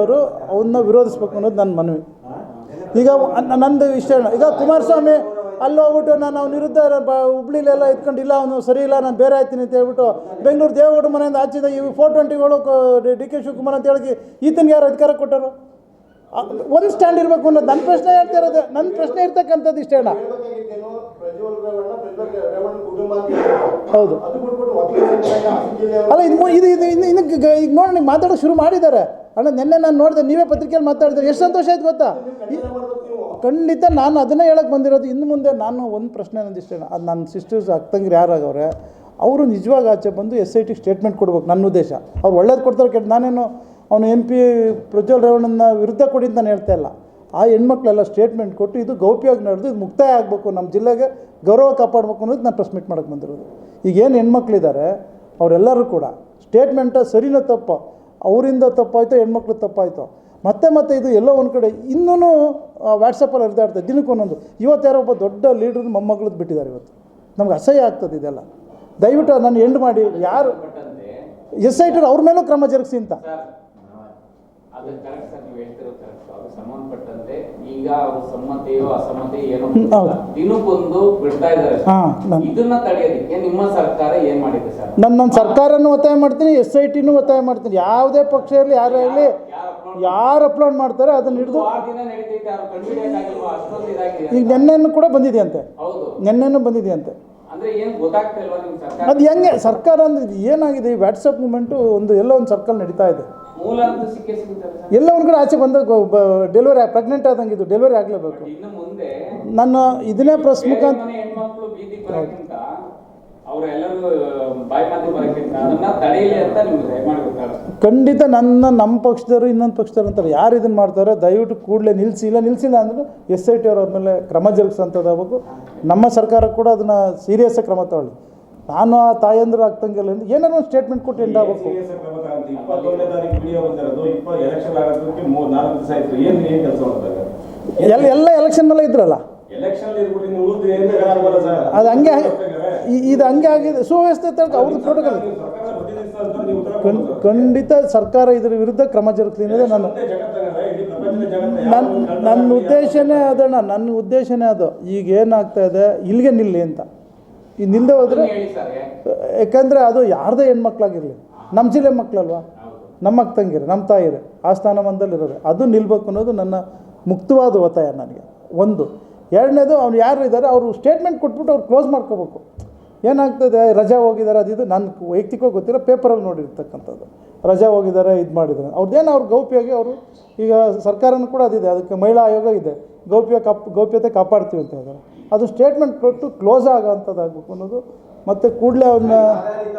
ಅವರು ಅವನ್ನ ವಿರೋಧಿಸ್ಬೇಕು ಅನ್ನೋದು ನನ್ನ ಮನವಿ ಈಗ ನಂದು ಇಷ್ಟ. ಈಗ ಕುಮಾರಸ್ವಾಮಿ ಅಲ್ಲಿ ಹೋಗ್ಬಿಟ್ಟು ನಾನು ಅವ್ನ ವಿರುದ್ಧ ಬ ಹುಬ್ಳಿಲೆಲ್ಲ ಇದ್ಕೊಂಡು, ಇಲ್ಲ, ಅವನು ಸರಿ ಇಲ್ಲ, ನಾನು ಬೇರೆ ಆಯ್ತೀನಿ ಅಂತ ಹೇಳ್ಬಿಟ್ಟು ಬೆಂಗಳೂರು ದೇವೇಗೌಡ ಮನೆಯಿಂದ ಆಚಿದ ಈ ಫೋರ್ ಟ್ವೆಂಟಿಗಳು ಡಿ ಕೆ ಶಿವಕುಮಾರ್ ಅಂತ ಹೇಳಿ ಈತನಿಗೆ ಯಾರು ಅಧಿಕಾರ ಕೊಟ್ಟರು ಒಂದು ಸ್ಟ್ಯಾಂಡ್ ಇರಬೇಕು ಅನ್ನೋದು ನನ್ನ ಪ್ರಶ್ನೆ ಹೇಳ್ತಾ ಇರೋದು ನನ್ನ ಪ್ರಶ್ನೆ ಇರ್ತಕ್ಕಂಥದ್ದು ಇಷ್ಟ ಅಣ್ಣ. ಹೌದು ಅಲ್ಲ, ಇದು ಇದು ಇನ್ನು ಈಗ ನೋಡಿ, ನೀವು ಮಾತಾಡೋಕೆ ಶುರು ಮಾಡಿದ್ದಾರೆ ಅಣ್ಣ, ನಿನ್ನೆ ನಾನು ನೋಡಿದೆ, ನೀವೇ ಪತ್ರಿಕೆಯಲ್ಲಿ ಮಾತಾಡಿದ್ರೆ. ಎಷ್ಟು ಸಂತೋಷ ಆಯ್ತು ಗೊತ್ತಾ? ಖಂಡಿತ ನಾನು ಅದನ್ನೇ ಹೇಳಕ್ಕೆ ಬಂದಿರೋದು. ಇನ್ನು ಮುಂದೆ ನಾನು ಒಂದು ಪ್ರಶ್ನೆ ನಂದಿಷ್ಟೇ ಅದು ನನ್ನ ಸಿಸ್ಟರ್ಸ್ ತಂಗಿ ಯಾರಾಗವ್ರೆ, ಅವರು ನಿಜವಾಗಿ ಆಚೆ ಬಂದು ಎಸ್ ಐ ಟಿಗೆ ಸ್ಟೇಟ್ಮೆಂಟ್ ಕೊಡ್ಬೇಕು ನನ್ನ ಉದ್ದೇಶ. ಅವ್ರು ಒಳ್ಳೇದು ಕೊಡ್ತಾರೆ ಕೆಟ್ಟ ನಾನೇನು ಅವನು ಎಂ ಪಿ ಪ್ರಜ್ವಲ್ ರೇವಣ್ಣನ ವಿರುದ್ಧ ಕೊಡಿ ಅಂತ ನಾನು ಹೇಳ್ತಾ ಇಲ್ಲ. ಆ ಹೆಣ್ಮಕ್ಳೆಲ್ಲ ಸ್ಟೇಟ್ಮೆಂಟ್ ಕೊಟ್ಟು ಇದು ಗೌಪ್ಯವಾಗಿ ನಡೆದು ಇದು ಮುಕ್ತಾಯ ಆಗಬೇಕು. ನಮ್ಮ ಜಿಲ್ಲೆಗೆ ಗೌರವ ಕಾಪಾಡಬೇಕು ಅನ್ನೋದು ನಾನು ಪ್ರೆಸ್ ಮೀಟ್ ಮಾಡೋಕ್ಕೆ ಬಂದಿರೋದು. ಈಗ ಏನು ಹೆಣ್ಮಕ್ಳಿದ್ದಾರೆ ಅವರೆಲ್ಲರೂ ಕೂಡ ಸ್ಟೇಟ್ಮೆಂಟ ಸರಿನೋ ತಪ್ಪು ಅವರಿಂದ ತಪ್ಪಾಯಿತು ಹೆಣ್ಮಕ್ಳು ತಪ್ಪಾಯಿತು. ಮತ್ತೆ ಮತ್ತೆ ಇದು ಎಲ್ಲೋ ಒಂದು ಕಡೆ ಇನ್ನೂ ವಾಟ್ಸಪ್ಪಲ್ಲಿ ಹರಿದಾಡ್ತದೆ ದಿನಕ್ಕೆ ಒಂದೊಂದು. ಇವತ್ತು ಯಾರೋ ಒಬ್ಬ ದೊಡ್ಡ ಲೀಡ್ರ್ ಮೊಮ್ಮಗಳದ್ದು ಬಿಟ್ಟಿದ್ದಾರೆ ಇವತ್ತು. ನಮ್ಗೆ ಅಸಹ್ಯ ಆಗ್ತದೆ ಇದೆಲ್ಲ. ದಯವಿಟ್ಟು ನಾನು ಎಂಡ್ ಮಾಡಿ. ಯಾರು ಎಸ್ ಐ ಟಿ ಅವ್ರ ಮೇಲೂ ಕ್ರಮ ಜರುಗಿಸಿ ಅಂತ. ನನ್ನ ಸರ್ಕಾರನೂ ಒತ್ತಾಯ ಮಾಡ್ತೀನಿ ಎಸ್ ಐ ಟಿನೂ ಒತ್ತಾಯ ಮಾಡ್ತೀನಿ. ಯಾವುದೇ ಪಕ್ಷ ಇರಲಿ ಯಾರೇ ಇರಲಿ ಯಾರು ಅಪ್ಲೋಡ್ ಮಾಡ್ತಾರೆ? ಅದನ್ನ ಹಿಡಿದು ಈಗ ನೆನ್ನೆನೂ ಕೂಡ ಬಂದಿದೆಯಂತೆ. ಹೌದು. ನೆನ್ನೆನೂ ನಿಮ್ ಸರ್ಕಾರ? ಅದು ಹೆಂಗೆ ಸರ್ಕಾರ ಅಂದ್ರೆ ಏನಾಗಿದೆ ಈ ವಾಟ್ಸಪ್ ಮೂಮೆಂಟು ಒಂದು ಎಲ್ಲೋ ಒಂದು ಸರ್ಕಲ್ ನಡೀತಾ ಇದೆ. ಎಲ್ಲ ಒಂದು ಕಡೆ ಆಚೆ ಬಂದ ಡೆಲಿವರಿ ಪ್ರೆಗ್ನೆಂಟ್ ಆದಂಗೆ ಇದು ಡೆಲಿವರಿ ಆಗಲೇಬೇಕು. ನನ್ನ ಇದನ್ನೇ ಪ್ರೆಸ್ ಮುಖಾಂತರ ಖಂಡಿತ ನನ್ನ ನಮ್ಮ ಪಕ್ಷದವರು ಇನ್ನೊಂದು ಪಕ್ಷದವ್ರು ಅಂತಾರೆ ಯಾರು ಇದನ್ನ ಮಾಡ್ತಾರೆ ದಯವಿಟ್ಟು ಕೂಡಲೇ ನಿಲ್ಲಿಸಿ ಇಲ್ಲ ನಿಲ್ಲಿಸಿಲ್ಲ ಅಂದ್ರೆ ಎಸ್ ಐ ಟಿ ಅವ್ರ ಮೇಲೆ ಕ್ರಮ ಜರುಗಿಸೋಂಥದ್ದಾಗಬೇಕು ನಮ್ಮ ಸರ್ಕಾರ ಕೂಡ ಅದನ್ನು ಸೀರಿಯಸ್ಸಾಗಿ ಕ್ರಮ ತಗೊಳ್ಳಿ ನಾನು ಆ ತಾಯಂದ್ರು ಅಂದ್ರೆ ಏನಾದ್ರು ಒಂದು ಸ್ಟೇಟ್ಮೆಂಟ್ ಕೊಟ್ಟು ಎಂಡ್ ಆಗಬೇಕು. ಎಲ್ಲ ಎಲ್ಲ ಎಲೆಕ್ಷನ್ ಮೇಲೆ ಇದ್ರಲ್ಲ? ಅದು ಹಂಗೆ ಈ- ಇದು ಹಂಗೆ ಆಗಿದೆ. ಸುವ್ಯವಸ್ಥೆ ತನಕ ಅವ್ರದ್ದು ಪ್ರೋಟೋಕಾಲ್ ಖಂಡ್- ಖಂಡಿತ ಸರ್ಕಾರ ಇದ್ರ ವಿರುದ್ಧ ಕ್ರಮ ಜರುಗ್ತೀನಿ ಅನ್ನೋದೇ ನಾನು ನನ್ನ ನನ್ನ ಉದ್ದೇಶನೇ ಅದಣ್ಣ. ನನ್ನ ಉದ್ದೇಶನೇ ಅದು. ಈಗ ಏನಾಗ್ತಾ ಇದೆ? ಇಲ್ಲಿಗೆ ನಿಲ್ಲಿ ಅಂತ. ಈ ನಿಲ್ಲದೆ ಹೋದರೆ ಯಾಕಂದರೆ ಅದು ಯಾರದೇ ಹೆಣ್ಮಕ್ಳಾಗಿರಲಿ. ನಮ್ಮ ಜಿಲ್ಲೆ ಮಕ್ಕಳಲ್ವಾ ನಮ್ಮ ಅಕ್ಕ ತಂಗಿರು ನಮ್ಮ ತಾಯಿರು ಆ ಸ್ಥಾನಮಾನದಲ್ಲಿ ಇರೋರು ಅದು ನಿಲ್ಬೇಕು ಅನ್ನೋದು ನನ್ನ ಮುಕ್ತವಾದ ಒತ್ತಾಯ ನನಗೆ. ಒಂದು. ಎರಡನೇದು ಅವ್ನು ಯಾರು ಇದ್ದಾರೆ ಅವರು ಸ್ಟೇಟ್ಮೆಂಟ್ ಕೊಟ್ಬಿಟ್ಟು ಅವ್ರು ಕ್ಲೋಸ್ ಮಾಡ್ಕೋಬೇಕು. ಏನಾಗ್ತದೆ ರಜಾ ಹೋಗಿದ್ದಾರೆ ಅದಿದು ನನ್ನ ವೈಯಕ್ತಿಕವಾಗಿ ಗೊತ್ತಿಲ್ಲ ಪೇಪರಲ್ಲಿ ನೋಡಿರ್ತಕ್ಕಂಥದ್ದು. ರಜಾ ಹೋಗಿದ್ದಾರೆ ಇದು ಮಾಡಿದ್ದಾರೆ. ಅವ್ರದ್ದೇನು ಅವ್ರು ಗೌಪ್ಯವಾಗಿ ಅವರು ಈಗ ಸರ್ಕಾರನೂ ಕೂಡ ಅದಿದೆ. ಅದಕ್ಕೆ ಮಹಿಳಾ ಆಯೋಗ ಇದೆ. ಗೌಪ್ಯ ಕಾಪ್ ಗೌಪ್ಯತೆ ಕಾಪಾಡ್ತೀವಿ ಅಂತ ಹೇಳಿದ್ದಾರೆ ಅದು ಸ್ಟೇಟ್ಮೆಂಟ್ ಕೊಟ್ಟು ಕ್ಲೋಸ್ ಆಗೋಂಥದ್ದಾಗಬೇಕು ಅನ್ನೋದು. ಮತ್ತು ಕೂಡಲೇ ಅವ್ರನ್ನ ಆಧಾರಿತ